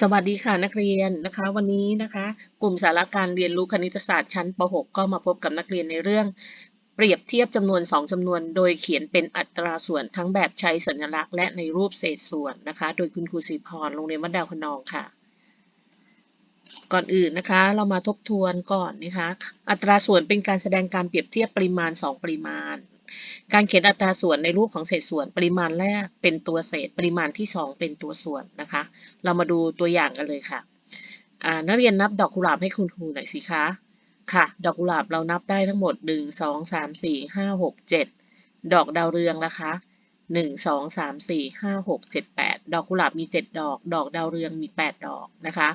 สวัสดีค่ะนักเรียนนะคะ วันนี้นะคะ กลุ่มสาระการเรียนรู้คณิตศาสตร์ชั้นป .6 ก็มาพบกับนักเรียนในเรื่อง เปรียบเทียบจำนวน 2จำนวน โดยเขียนเป็นอัตราส่วนทั้งแบบใช้สัญลักษณ์และในรูปเศษส่วนนะคะ โดยคุณครูศรีพรโรงเรียนวัดดาวคนองค่ะ ก่อนอื่นนะคะ เรามาทบทวนก่อนนะคะ อัตราส่วนเป็นการแสดงการเปรียบเทียบปริมาณ 2 ปริมาณการเขียนอัตราส่วนในรูปของเศษส่วนปริมาณแรกเป็นตัวเศษ ปริมาณที่ 2 เป็นตัวส่วนนะคะ เรามาดูตัวอย่างกันเลยค่ะนักเรียนนับดอกกุหลาบให้คุณครูหน่อยสิคะ ค่ะ ดอกกุหลาบเรานับได้ทั้งหมด 1 2 3 4 5 6 7 ดอกดาวเรืองนะคะ1 2 3 4 5 6 7 8 ดอกกุหลาบมี 7 ดอก ดอกดาวเรืองมี 8 ดอกนะคะ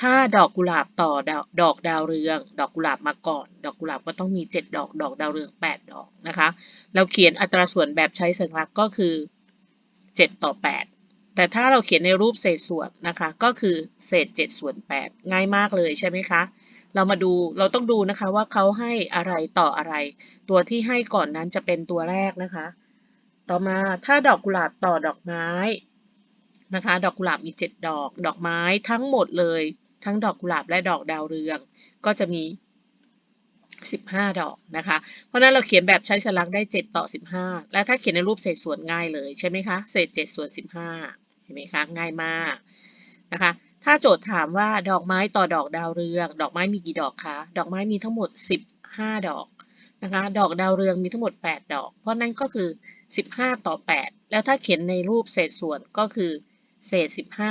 ถ้าดอกกุหลาบต่อดอกดอกดาวเรือง ดอกกุหลาบมาก่อน ดอกกุหลาบก็ต้องมี 7 ดอก ดอกดาวเรือง 8 ดอกนะคะ เราเขียนอัตราส่วนแบบใช้สัญลักษณ์ก็คือ 7 ต่อ 8 แต่ถ้าเราเขียนในรูปเศษส่วนนะคะ ก็คือเศษ7ส่วน8ง่ายมากเลยใช่ไหมคะ เรามาดูเราต้องดูนะคะว่าเขาให้อะไรต่ออะไร ตัวที่ให้ก่อนนั้นจะเป็นตัวแรกนะคะ ต่อมาถ้าดอกกุหลาบต่อดอกไม้นะคะ ดอกกุหลาบมี 7 ดอก ดอกไม้ทั้งหมดเลย ทั้งดอกกุหลาบและดอกดาวเรือง ก็จะมี 15 ดอกนะคะ เพราะนั้นเราเขียนแบบใช้สัญลักได้ 7 ต่อ 15 และถ้าเขียนในรูปเศษส่วนง่ายเลยใช่ไหมคะ เศษ 7 ส่วน 15 ห็นไหมคะง่ายมากนะคะ ถ้าโจทย์ถามว่าดอกไม้ต่อดอกดาวเรือง ดอกไม้มีกี่ดอกคะดอกไม้มีทั้งหมด 15 ดอกนะคะดอกดาวเรืองมีทั้งหมด 8 ดอก เพราะนั่นก็คือ 15 ต่อ 8 แล้วถ้าเขียนในรูปเศษส่วนก็คือ เศษ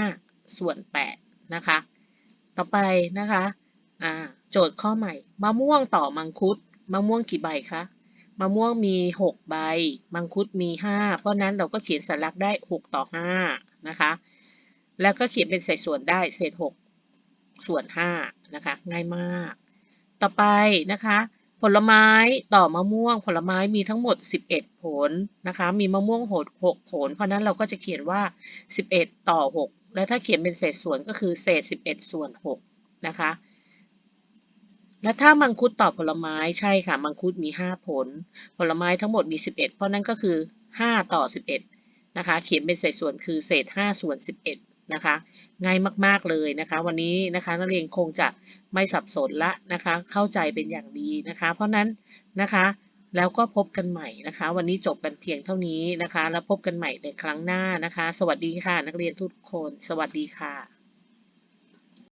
15 ส่วน 8 นะคะ ต่อไปนะคะโจทย์ข้อใหม่มะม่วงต่อมังคุดมะม่วงกี่ใบคะมะม่วงมี 6 ใบ มังคุดมี 5 เพราะนั้นเราก็เขียนสัญลักษณ์ได้ 6 ต่อ5 นะคะ แล้วก็เขียนเป็นเศษส่วนได้เศษ6ส่วน5นะคะ ง่ายมาก ต่อไปนะคะ ผลไม้ต่อมะม่วง ผลไม้มีทั้งหมด 11 ผลนะคะ มีมะม่วงหด6ผล เพราะนั้นเราก็จะเขียนว่า 11 ต่อ 6 แล้วถ้าเขียนเป็นเศษส่วนก็คือเศษ 11 ส่วน 6 นะคะ และถ้ามังคุดต่อผลไม้ใช่ค่ะ มังคุดมี 5 ผล ผลไม้ทั้งหมดมี 11 เพราะนั้นก็คือ 5 ต่อ 11 นะคะ เขียนเป็นเศษส่วนคือเศษ 5 ส่วน 11 นะคะ ง่ายมากๆเลยนะคะ วันนี้นะคะนักเรียนคงจะไม่สับสนละนะคะ เข้าใจเป็นอย่างดีนะคะ เพราะนั้นนะคะแล้วก็พบกันใหม่นะคะ วันนี้จบกันเพียงเท่านี้นะคะ แล้วพบกันใหม่ในครั้งหน้านะคะ สวัสดีค่ะ นักเรียนทุกคน สวัสดีค่ะ